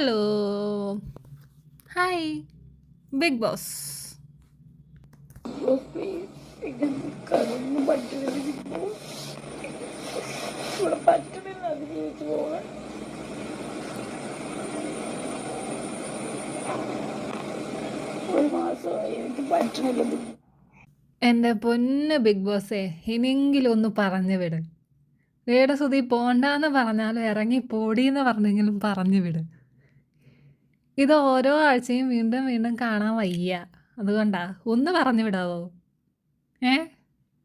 Hello hi big boss എന്റെ പൊന്ന് big ബോസേ ഇനിയെങ്കിലും ഒന്ന് പറഞ്ഞു വിട്. വേടസുതി പോണ്ടാന്ന് പറഞ്ഞാലും ഇറങ്ങി പോടിയെന്ന് പറഞ്ഞെങ്കിലും പറഞ്ഞു വിട്. ഇത് ഓരോ ആഴ്ചയും വീണ്ടും വീണ്ടും കാണാൻ വയ്യ. അതുകൊണ്ടാ. ഒന്ന് പറഞ്ഞു വിടാവോ? ഏ?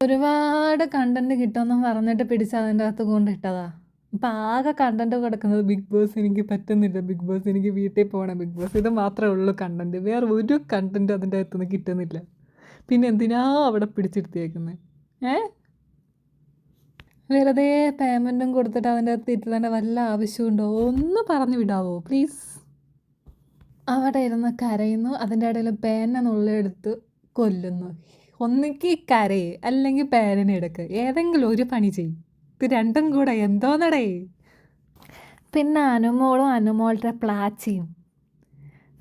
ഒരുപാട് കണ്ടന്റ് കിട്ടുമെന്നും പറഞ്ഞിട്ട് പിടിച്ച് അതിന്റെ അകത്ത് കൊണ്ടിട്ടതാ അപ്പം ആകെ കണ്ടന്റ് കൊടുക്കുന്നത് ബിഗ് ബോസ് എനിക്ക് പറ്റുന്നില്ല. ബിഗ് ബോസ് എനിക്ക് വീട്ടിൽ പോകണം. ബിഗ് ബോസ് ഇത് മാത്രമേ ഉള്ളൂ കണ്ടന്റ് വേറെ ഒരു കണ്ടന്റ് അതിന്റെ അകത്തുനിന്ന് കിട്ടുന്നില്ല. പിന്നെ എന്തിനാ അവിടെ പിടിച്ചിരുത്തിയേക്കുന്നത് ഏ? വെറുതെ പേയ്മെന്റും കൊടുത്തിട്ട് അതിന്റെ അകത്ത് ഇരുത്തേണ്ട വല്ല ആവശ്യമുണ്ടോ? ഒന്ന് പറഞ്ഞു വിടാവോ? പ്ലീസ് അവിടെ ഇരുന്ന് കരയുന്നു. അതിന്റെ ഇടയിൽ പേന നുള്ളെടുത്ത് കൊല്ലുന്നു. ഒന്നുകിൽ കരയെ അല്ലെങ്കിൽ പേരനെ എടുക്ക്. ഏതെങ്കിലും ഒരു പണി ചെയ്യും. ഇത് രണ്ടും കൂടെ എന്തോന്നടേ? പിന്നെ അനുമോളും അനുമോളുടെ പ്ലാച്ചിയും.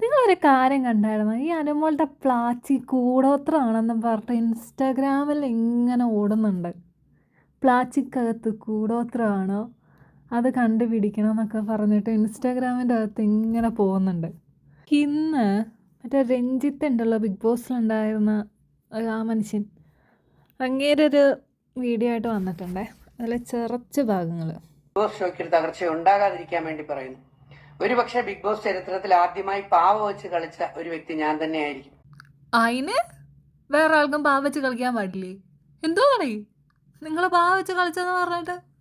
നിങ്ങളൊരു കാര്യം കണ്ടായിരുന്നു? ഈ അനുമോളുടെ പ്ലാച്ചി കൂടോത്രമാണെന്നും പറഞ്ഞിട്ട് ഇൻസ്റ്റാഗ്രാമിൽ ഇങ്ങനെ ഓടുന്നുണ്ട്. പ്ലാച്ചിക്കകത്ത് കൂടോത്രമാണോ? അത് കണ്ടുപിടിക്കണം എന്നൊക്കെ പറഞ്ഞിട്ട് ഇൻസ്റ്റാഗ്രാമിന്റെ അകത്ത് ഇങ്ങനെ പോകുന്നുണ്ട്. ഇന്ന് മറ്റേ രഞ്ജിത്ത് ഉണ്ടല്ലോ ബിഗ് ബോസിലുണ്ടായിരുന്ന ആ മനുഷ്യൻ. അങ്ങേരൊരു വീഡിയോ ആയിട്ട് വന്നിട്ടുണ്ടേ. അതിലെ ചെറച്ച് ഭാഗങ്ങൾ ബിഗ് ബോസ് തകർച്ച ഉണ്ടാകാതിരിക്കാൻ വേണ്ടി പറയുന്നു. ഒരുപക്ഷെ ബിഗ് ബോസ് ചരിത്രത്തിൽ ആദ്യമായി പാവ വെച്ച് കളിച്ച ഒരു വ്യക്തി ഞാൻ തന്നെയായിരിക്കും. അതിന് വേറെ ആൾക്കും പാവ വെച്ച് കളിക്കാൻ പാടില്ലേ? എന്തോ പറയും? നിങ്ങൾ പാവ വെച്ച് കളിച്ചെന്ന് പറഞ്ഞിട്ട്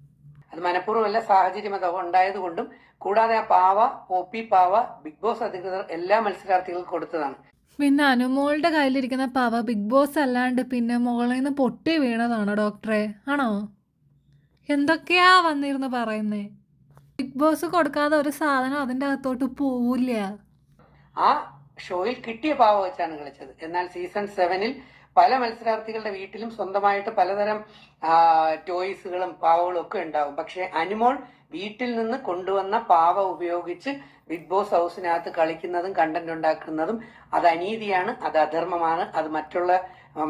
അത് മനഃപൂർവമല്ല സാഹചര്യം അത് ഉണ്ടായത് കൊണ്ടും കൂടാതെ ആ പാവ പോപ്പി പാവ ബിഗ് ബോസ് അധികൃതർ എല്ലാ മത്സരാർത്ഥികൾക്കും കൊടുത്തതാണ്. പിന്നെ അനുമോളുടെ കയ്യിലിരിക്കുന്ന പാവ ബിഗ് ബോസ് അല്ലാണ്ട് പിന്നെ മുകളിൽ നിന്ന് പൊട്ടി വീണതാണോ ഡോക്ടറെ? ആണോ? എന്തൊക്കെയാ വന്നിരുന്ന് പറയുന്നേ? ബിഗ് ബോസ് കൊടുക്കാതെ ഒരു സാധനം അതിന്റെ അകത്തോട്ട് പോവില്ല. ആ ഷോയിൽ കിട്ടിയ പാവ വെച്ചാണ് കളിച്ചത്. എന്നാൽ സീസൺ സെവനിൽ പല മത്സരാർത്ഥികളുടെ വീട്ടിലും സ്വന്തമായിട്ട് പലതരം ടോയ്സുകളും പാവകളും ഒക്കെ ഉണ്ടാവും. പക്ഷെ അനുമോൾ വീട്ടിൽ നിന്ന് കൊണ്ടുവന്ന പാവ ഉപയോഗിച്ച് ബിഗ് ബോസ് ഹൗസിനകത്ത് കളിക്കുന്നതും കണ്ടന്റ് ഉണ്ടാക്കുന്നതും അത് അനീതിയാണ് അത് അധർമ്മമാണ് അത് മറ്റുള്ള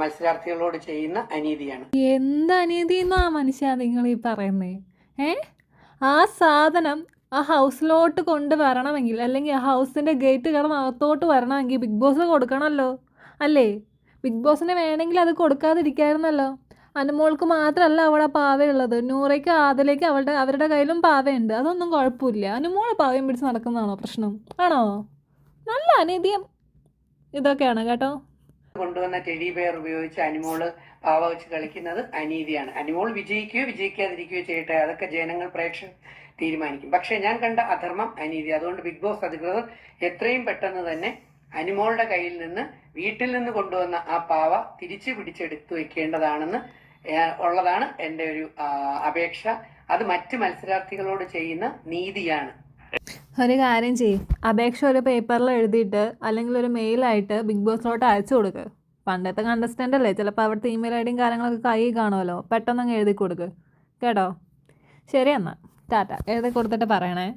മത്സരാർത്ഥികളോട് ചെയ്യുന്ന അനീതിയാണ്. എന്ത് അനീതി എന്നാ മനുഷ്യ നിങ്ങൾ ഈ പറയുന്നേ? ഏ? ആ സാധനം ആ ഹൗസിലോട്ട് കൊണ്ടുവരണമെങ്കിൽ അല്ലെങ്കിൽ ആ ഹൗസിന്റെ ഗേറ്റ് കടന്ന് അകത്തോട്ട് വരണമെങ്കിൽ ബിഗ് ബോസ് കൊടുക്കണമല്ലോ. അല്ലേ? ബിഗ് ബോസിന് വേണമെങ്കിൽ അത് കൊടുക്കാതിരിക്കായിരുന്നല്ലോ. അനുമോൾക്ക് മാത്രമല്ല അവിടെ പാവയുള്ളത്. നൂറയ്ക്ക് ആദലേക്ക് അവളുടെ അവരുടെ കയ്യിലും പാവയുണ്ട്. അതൊന്നും കുഴപ്പമില്ല. അനുമോൾ പാവയും പിടിച്ച് നടക്കുന്നതാണോ പ്രശ്നം? ആണോ? നല്ല അനീതിയം ഇതൊക്കെയാണ് കേട്ടോ. കൊണ്ടുവന്ന ടെഡി ബെയർ ഉപയോഗിച്ച് അനിമോൾ പാവ വെച്ച് കളിക്കുന്നത് അനീതിയാണ്. അനിമോൾ വിജയിക്കുകയോ വിജയിക്കാതിരിക്കുകയോ ചെയ്യട്ടെ. അതൊക്കെ ജനങ്ങൾ പ്രേക്ഷകർ തീരുമാനിക്കും. പക്ഷെ ഞാൻ കണ്ട അധർമ്മം അനീതി. അതുകൊണ്ട് ബിഗ് ബോസ് അധികൃതർ എത്രയും പെട്ടെന്ന് തന്നെ അനിമോളുടെ കയ്യിൽ നിന്ന് വീട്ടിൽ നിന്ന് കൊണ്ടുവന്ന ആ പാവ തിരിച്ചു പിടിച്ചെടുത്തു വെക്കേണ്ടതാണെന്ന് ഉള്ളതാണ് എന്റെ ഒരു അപേക്ഷ. അത് മറ്റ് മത്സരാർത്ഥികളോട് ചെയ്യുന്ന നീതിയാണ്. ഒരു കാര്യം ചെയ്യും. അപേക്ഷ ഒരു പേപ്പറിൽ എഴുതിയിട്ട് അല്ലെങ്കിൽ ഒരു മെയിലായിട്ട് ബിഗ് ബോസിലോട്ട് അയച്ചു കൊടുക്ക്. പണ്ടത്തെ കണ്ടസ്റ്റന്റ് അല്ലേ? ചിലപ്പോൾ അവിടുത്തെ ഇമെയിൽ ഐ ഡിയും കാര്യങ്ങളൊക്കെ കൈ കാണുമല്ലോ. പെട്ടെന്ന് അങ്ങ് എഴുതി കൊടുക്ക്. കേട്ടോ? ശരി ടാറ്റ. എഴുതി കൊടുത്തിട്ട് പറയണേ.